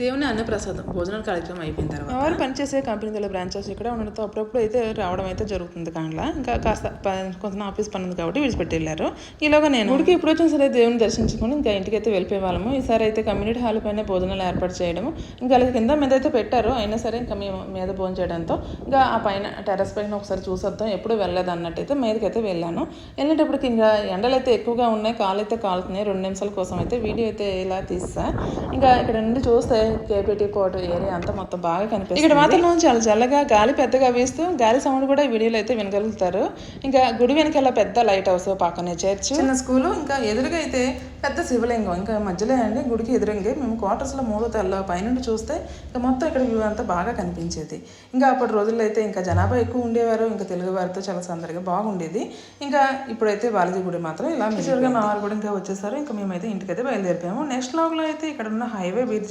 దేవుని అన్నప్రసాదం భోజనాల కార్యక్రమం అయిపోయిన తర్వాత. వారు పనిచేసే కంపెనీల బ్రాంచెస్ ఇక్కడ ఉండడంతో అప్పుడప్పుడు అయితే రావడం అయితే జరుగుతుంది కాండ్లా. ఇంకా కాస్త కొంత ఆఫీస్ పని ఉంది కాబట్టి విడిచిపెట్టి వెళ్ళారు. ఈలోగా నేను గుడికి ఎప్పుడు వచ్చిన సరే దేవుని దర్శించుకొని ఇంకా ఇంటికి అయితే వెళ్ళిపోయే వాళ్ళము. ఈసారి అయితే కమ్యూనిటీ హాల్ పైన భోజనాలు ఏర్పాటు చేయడము. ఇంకా అలాగే కింద మీద అయితే పెట్టారు. అయినా సరే ఇంకా మేము మీద భోజనం చేయడంతో ఇంకా ఆ పైన టెర్రస్ పైన ఒకసారి చూసొద్దాం. ఎప్పుడు వెళ్ళలేదు అన్నట్టయితే మీదకైతే వెళ్ళాను. వెళ్ళేటప్పటికి ఇంకా ఎండలు అయితే ఎక్కువగా ఉన్నాయి. కాలు అయితే కాలుతున్నాయి. రెండు నిమిషాల కోసం అయితే వీడియో అయితే ఇలా తీస్తా. ఇంకా ఇక్కడ నుండి చూస్తే కేపీటీ కోట ఏరియా అంతా మొత్తం బాగా కనిపిస్తుంది. ఇక్కడ మాత్రం చాలా చల్లగా గాలి పెద్దగా వీస్తూ గాలి సౌండ్ కూడా ఈ వీడియోలో అయితే వినగలుగుతారు. ఇంకా గుడి వెనకాల పెద్ద లైట్ హౌస్ పక్కనే చర్చ్ చిన్న స్కూల్ ఇంకా ఎదురుగా అయితే పెద్ద శివలింగం ఇంకా మధ్యలో అండి గుడికి ఎదురుంగే మేము క్వార్టర్స్లో మూడో తెల్ల పైనుండి చూస్తే ఇంకా మొత్తం ఇక్కడ వ్యూ అంతా బాగా కనిపించేది. ఇంకా అప్పటి రోజుల్లో అయితే ఇంకా జనాభా ఎక్కువ ఉండేవారు ఇంకా తెలుగు వారితో చాలా సందడిగా బాగుండేది. ఇంకా ఇప్పుడైతే బాలాజీ గుడి మాత్రం ఇలా చివరిగా మా వారు కూడా ఇంకా వచ్చేసారు ఇంకా మేమైతే ఇంటికైతే బయలుదేరిపోయాము. నెక్స్ట్ లాగ్లో అయితే ఇక్కడ ఉన్న హైవే బ్రిడ్జ్